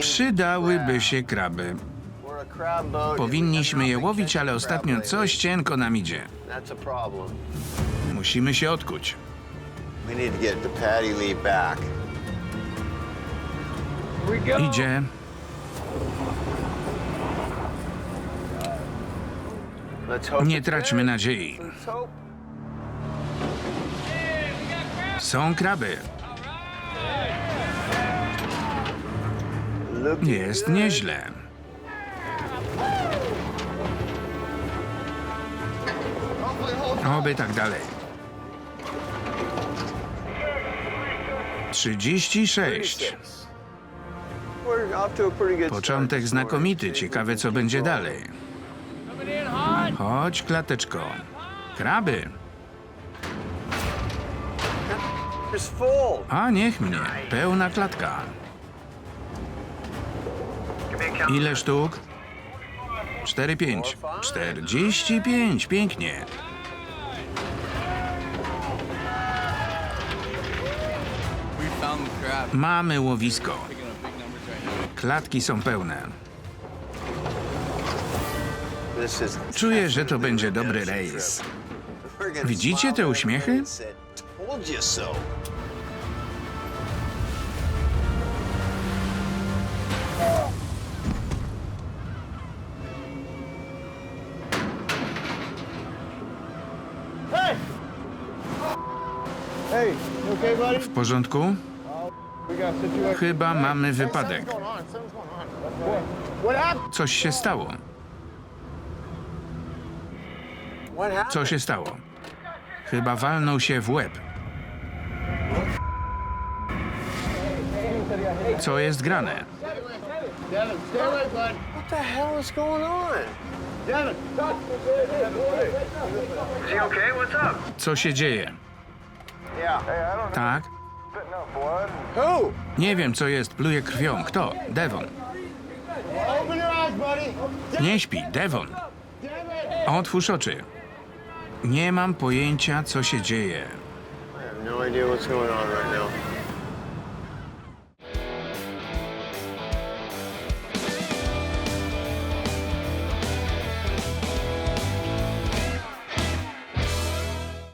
Przydałyby się kraby. Powinniśmy je łowić, ale ostatnio coś cienko nam idzie. Musimy się odkuć. Idzie. Nie traćmy nadziei. Są kraby. Jest nieźle. Oby tak dalej. 36. We're off to a pretty good Początek znakomity. Ciekawe, co będzie dalej. Chodź, klateczko. Kraby. A niech mnie. Pełna klatka. Ile sztuk? 4, 5. 45. Pięknie. Mamy łowisko. Klatki są pełne. Czuję, że to będzie dobry rejs. Widzicie te uśmiechy? W porządku? Chyba mamy wypadek. Coś się stało. Co się stało? Chyba walnął się w łeb. Co jest grane? Co się dzieje? Tak? Nie wiem, co jest. Pluje krwią. Kto? Devon. Nie śpi. Devon. Otwórz oczy. Nie mam pojęcia, co się dzieje. I have no idea what's going on right now.